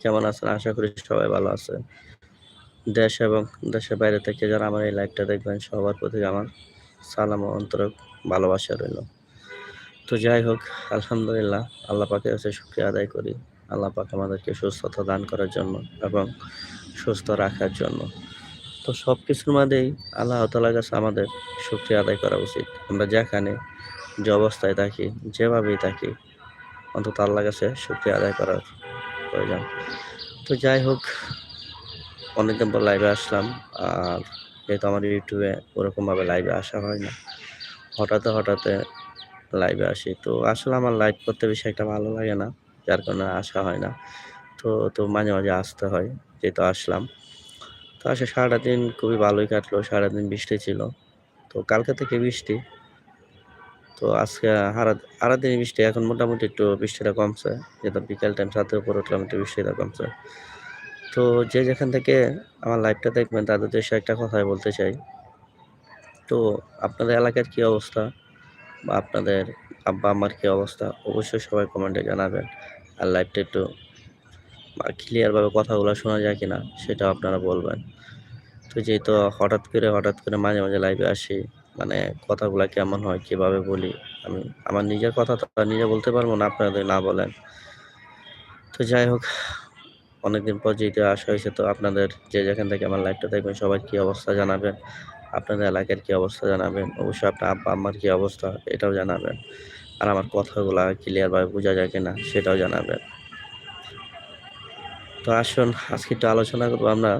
কেমন আছেন? আশা করি সবাই ভালো আছেন। দেশ এবং দেশের বাইরে থেকে যারা আমার এই লাইভটা দেখবেন সবার প্রতি আমার সালাম ও আন্তরিক ভালোবাসা রইল। তো যাই হোক আলহামদুলিল্লাহ আল্লাহ পাকে কাছে শুকরিয়া আদায় করি। আল্লাহ পাক আমাদেরকে সুস্থতা দান করার জন্য এবং সুস্থ রাখার জন্য। তো সব কিছুর মাঝেই আল্লাহ তাআলার কাছে আমাদের শুকরিয়া আদায় করা উচিত। আমরা যেখানে যে অবস্থায় থাকি, যেভাবেই থাকি অন্তত আল্লাহর কাছে শুকরিয়া আদায় করার প্রয়োজন। তো যাই হোক অনেকদিন পর লাইভে আসলাম। আর যেহেতু আমার ইউটিউবে ওরকমভাবে লাইভে আসা হয় না। হঠাৎ, হঠাৎ লাইভে আসি। তো আসলে আমার লাইভ করতে বেশি একটা ভালো লাগে না। যার কারণে আসা হয় না। তো, তো মাঝে, মাঝে আসতে হয়। যেহেতু আসলাম। তো আসে সারাটা দিন খুবই ভালোই কাটলো। সারাদিন বৃষ্টি ছিল। তো কালকে থেকে বৃষ্টি। তো আজকে হারা সারাদিনই বৃষ্টি। এখন মোটামুটি একটু বৃষ্টিটা কমছে। যেহেতু বিকেল টাইম ছাদের উপরে উঠলাম একটু বৃষ্টিটা কমছে। তো যে যেখান থেকে আমার লাইভটা দেখবেন তাদের উদ্দেশ্যে একটা কথাই বলতে চাই। তো আপনাদের এলাকার কি অবস্থা? বা আপনাদের আব্বা-আম্মার কী অবস্থা? অবশ্যই সবাই কমেন্টে জানাবেন। আর লাইভটা একটু ক্লিয়ারভাবে কথাগুলো শোনা যায় কি না সেটাও আপনারা বলবেন। তো যেহেতু হঠাৎ করে, হঠাৎ করে মাঝে, মাঝে লাইভে আসি। মানে কথাগুলা কেমন হয়, কীভাবে বলি আমি আমার নিজের কথা তো নিজে বলতে পারব না আপনারা যদি না বলেন। তো যাই হোক অনেকদিন পর যেহেতু আসা হয়েছে তো আপনাদের যে যেখান থেকে আমার লাইভটা দেখবেন সবার কী অবস্থা জানাবেন। আপনাদের এলাকার কী অবস্থা জানাবেন। অবশ্যই আপনার আব্বা-আম্মার কী অবস্থা এটাও জানাবেন। আর আমার কথাগুলো ক্লিয়ারভাবে বোঝা যায় কিনা সেটাও জানাবেন। তো আসুন আজকে একটু আলোচনা করব আমরা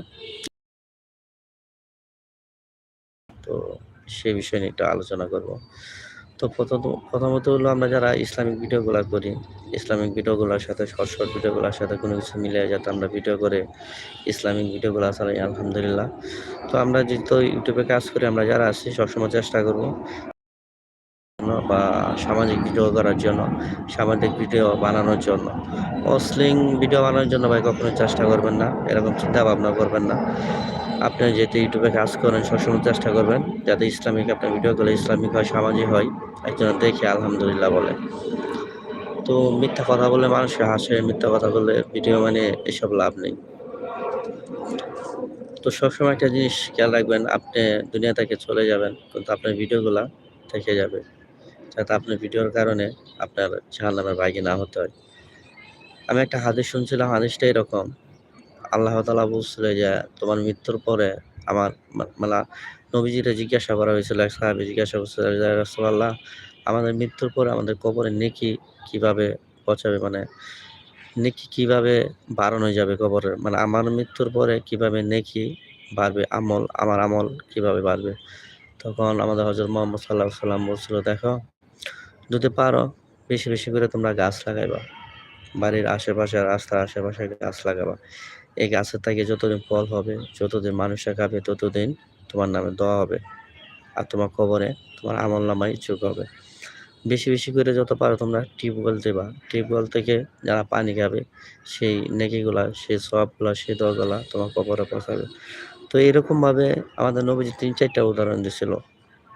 তো সেই বিষয় নিয়ে একটু আলোচনা করব। তো প্রথত প্রথমত হলো আমরা যারা ইসলামিক ভিডিওগুলো করি, ইসলামিক ভিডিওগুলোর সাথে শর্ট, শর্ট ভিডিওগুলোর সাথে কোনো কিছু মিলে যাতে আমরা ভিডিও করে ইসলামিক ভিডিওগুলো চালাই আলহামদুলিল্লাহ। তো আমরা যেহেতু ইউটিউবে কাজ করি আমরা যারা আছি সবসময় চেষ্টা করব বা সামাজিক ভিডিও করার জন্য, সামাজিক ভিডিও বানানোর জন্য। অশ্লীল ভিডিও বানানোর জন্য ভাই কখনো চেষ্টা করবেন না। এরকম চিন্তা ভাবনা করবেন না। আপনি যেহেতু ইউটিউবে কাজ করেন সবসময় চেষ্টা করবেন যাতে ইসলামিক আপনার ভিডিওগুলো ইসলামিক হয়, সামাজিক হয়। একজন দেখে আলহামদুলিল্লাহ বলে। তো মিথ্যা কথা বলে মানুষকে হাসে, মিথ্যা কথা বলে ভিডিও মানে এসব লাভ নেই। তো সবসময় একটা জিনিস খেয়াল রাখবেন আপনি দুনিয়া থেকে চলে যাবেন কিন্তু আপনার ভিডিওগুলা থেকে যাবে। যাতে আপনার ভিডিওর কারণে আপনার জাহান্নামের ভাগী না হতে হয়। আমি একটা হাদিস শুনছিলাম হাদিসটা এরকম। আল্লাহ তালা বলছিল যে তোমার মৃত্যুর পরে আমার মানে নবীজিরে জিজ্ঞাসা করা হয়েছিল এক সাহাবী জিজ্ঞাসা করছিল ইয়া আমাদের মৃত্যুর পরে আমাদের কবরে নেকি কীভাবে পৌঁছাবে? মানে নেকি কীভাবে বাড়ানো যাবে কবরের? মানে আমার মৃত্যুর পরে কীভাবে নেকি বাড়বে? আমল আমার আমল কীভাবে বাড়বে? তখন আমাদের হযরত মুহাম্মদ সাল্লাল্লাহু সাল্লাম বলছিল দেখো যদি পারো বেশি, বেশি করে তোমরা গাছ লাগাইবা। বাড়ির আশেপাশে রাস্তার আশেপাশে গাছ লাগাবা। এই গাছের থেকে যতদিন ফল হবে, যতদিন মানুষে খাবে ততদিন তোমার নামে দোয়া হবে। আর তোমার কবরে তোমার আমল নামাই যোগ হবে। বেশি, বেশি করে যত পারো তোমরা টিউবওয়েল দিবা। টিউবওয়েল থেকে যারা পানি খাবে সেই নেকিগুলা, সেই সওয়াবগুলা, সেই দোয়াগুলা তোমার কবরে পৌঁছাবে। তো এরকমভাবে আমাদের নবীজি তিন চারটা উদাহরণ দিছিল।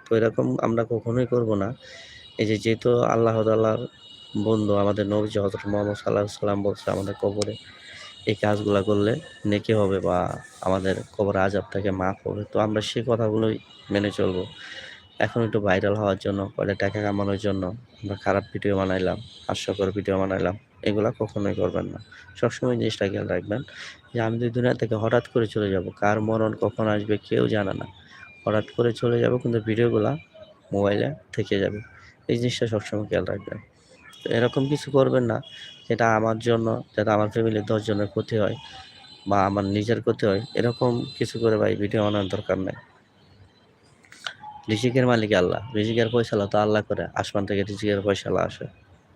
তো এরকম আমরা কখনোই করব না। এই যে যেহেতু আল্লাহ তাআলার বন্ধু আমাদের নবীজি হযরত মোহাম্মদ সাল্লাল্লাহু আলাইহি ওয়াসাল্লাম বলছে আমাদের কবরে এই কাজগুলো করলে নেকি হবে বা আমাদের কবরের আযাব থেকে মাফ হবে। তো আমরা সেই কথাগুলোই মেনে চলবো এখন একটু ভাইরাল হওয়ার জন্য, কয়টা টাকা কামানোর জন্য আমরা খারাপ ভিডিও বানাইলাম, হাস্যকর ভিডিও বানাইলাম। এগুলো কখনোই করবেন না। সবসময় জিনিসটা খেয়াল রাখবেন যে আমি যদি দুনিয়া থেকে হঠাৎ করে চলে যাব, কার মরণ কখন আসবে কেউ জানে না। হঠাৎ করে চলে যাব কিন্তু ভিডিওগুলো মোবাইলে থেকে যাবে। এই জিনিসটা সবসময় খেয়াল রাখবেন। এরকম কিছু করবেন না যেটা আমার জন্য, যাতে আমার ফ্যামিলির দশজনের ক্ষতি হয় বা আমার নিজের ক্ষতি হয়। এরকম কিছু করে ভাই ভিডিও বানানোর দরকার নেই রিজিকের মালিক আল্লাহ। রিজিকের পয়সালা তো আল্লাহ করে। আসমান থেকে রিজিকের পয়সালা আসে।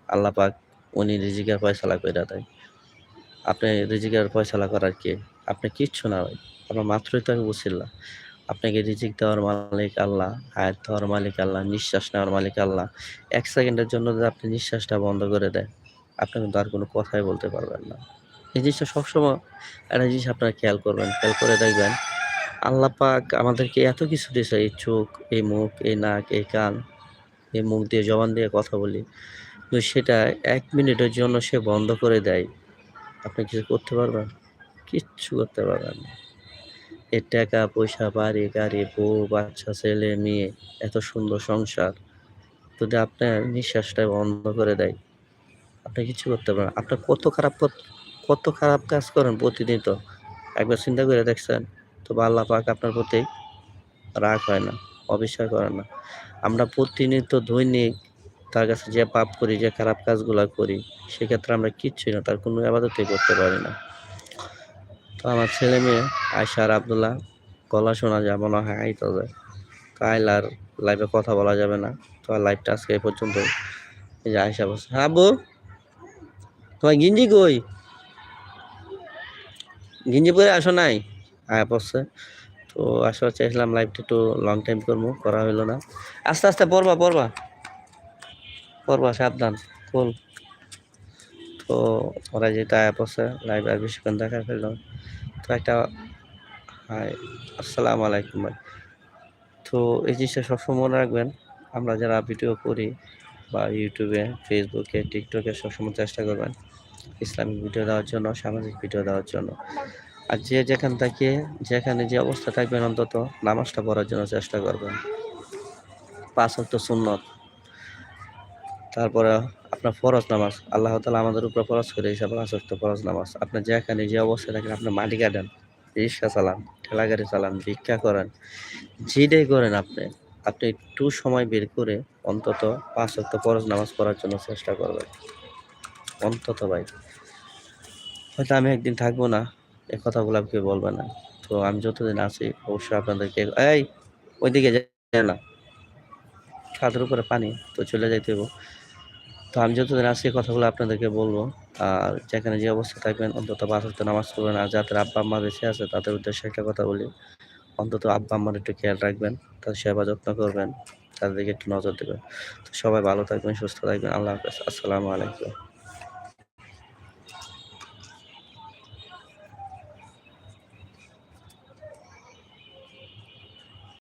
আল্লাহ পাক উনি রিজিকের ফয়সালা কইরা দেয়। আপনি রিজিকের পয়সালা করার কে? আপনি কিচ্ছু না ভাই। আপনার মাত্রই তো ওসিলা। আপনাকে রিজিক দেওয়ার মালিক আল্লাহ, হায়াত দেওয়ার মালিক আল্লাহ, নিঃশ্বাস নেওয়ার মালিক আল্লাহ। এক সেকেন্ডের জন্য যদি আপনি নিঃশ্বাসটা বন্ধ করে দেন, আপনি কিন্তু আর কোনো কথাই বলতে পারবেন না। এই জিনিসটা সবসময় একটা জিনিস আপনারা খেয়াল করবেন। খেয়াল করে দেখবেন আল্লাহ পাক আমাদেরকে এত কিছু দিয়েছে এই চোখ, এই মুখ, এই নাক, এই কান, এই মুখ দিয়ে জবান দিয়ে কথা বলি। তো সেটা এক মিনিটের জন্য সে বন্ধ করে দেয়। আপনি কিছু করতে পারবেন কিচ্ছু করতে পারবেন না এই টাকা, পয়সা, বাড়ি, গাড়ি, বউ, বাচ্চা, ছেলে, মেয়ে, এত সুন্দর সংসার। যদি আপনার নিঃশ্বাসটা বন্ধ করে দেয়। আপনি কিছু করতে পারেন আপনি কত খারাপ কত- খারাপ কাজ করেন প্রতিদিন তো। একবার চিন্তা করে দেখছেন, তো আল্লাহ পাক আপনার প্রতি রাগ হয় না, অবিশ্বাস করেন না। আমরা প্রতিনিয়ত দৈনিক তার কাছে যে পাপ করি, যে খারাপ কাজগুলো করি, সেক্ষেত্রে আমরা কিচ্ছুই না, তার কোনো আবাদতই করতে পারি না। তো আমার ছেলে মেয়ে আয়সা আর আবদুল্লাহ, গলা শোনা যায় মনে হয় আইতে যায় কাইল আর লাইভে কথা বলা যাবে না। তো লাইভটা আজকে এই পর্যন্ত। এই যে আয়সা বসে হ্যাঁ আব্বু, তোমার গিঞ্জি কই? গিঞ্জি পরে আসো নাই? আয়া পড়ছে তো আসলে চাইছিলাম লাইভটা একটু লং টাইম করব, করা হইল না। আস্তে আস্তে পড়বা পড়বা। পড়বা, সাবধান, ফুল। তো ওরা যেটা আয়া পড়ছে লাইভ আর বেশিক্ষণ দেখা ফেললাম তো একটা হাই, আসসালামু আলাইকুম ভাই। তো এই জিনিসটা সবসময় মনে রাখবেন, আমরা যারা ভিডিও করি বা ইউটিউবে, ফেসবুকে, টিকটকে সবসময় চেষ্টা করবেন ইসলামিক ভিডিও দেওয়ার জন্য, সামাজিক ভিডিও দেওয়ার জন্য। আর যে যেখান থেকে, যেখানে যে অবস্থা থাকবেন অন্তত, নামাজটা পড়ার জন্য চেষ্টা করবেন। পাঁচ অক্ট সুন্নত। তারপরে আপনার ফরজ নামাজ, আল্লাহ তালা আমাদের উপর ফরজ করে হিসাবে পাঁচ অক্ট ফরজ নামাজ। আপনি যেখানে যে অবস্থায় থাকেন, আপনি মাটি কাটেন রিক্সা চালান। ঠেলা গাড়ি চালান, ভিক্ষা করেন, যেটাই করেন আপনি আপনি একটু সময় বের করে অন্তত পাঁচ অক্ট ফরজ নামাজ পড়ার জন্য চেষ্টা করবেন। অন্তত ভাই। হয়তো আমি একদিন থাকব না, এ কথাগুলো কেউ বলবে না। তো আমি যতদিন আছি, অবশ্যই আপনাদেরকে, এই, ওইদিকে যায় না, ছাদের উপরে পানি, তো চলে যাইতে তো আমি যতদিন আছি কথাগুলো আপনাদেরকে বলব। আর যেখানে যে অবস্থা থাকবেন, অন্তত ওয়াক্ত নামাজ পড়বেন আর যাদের আব্বা আম্মা বেঁচে আছে, তাদের উদ্দেশ্যে একটা কথা বলি, অন্তত আব্বা আম্মার একটু খেয়াল রাখবেন, তাদের সেবা যত্ন করবেন, তাদেরকে একটু নজর দেবেন। তো সবাই ভালো থাকবেন, সুস্থ থাকবেন। আল্লাহ হাফেজ। আসসালামু আলাইকুম।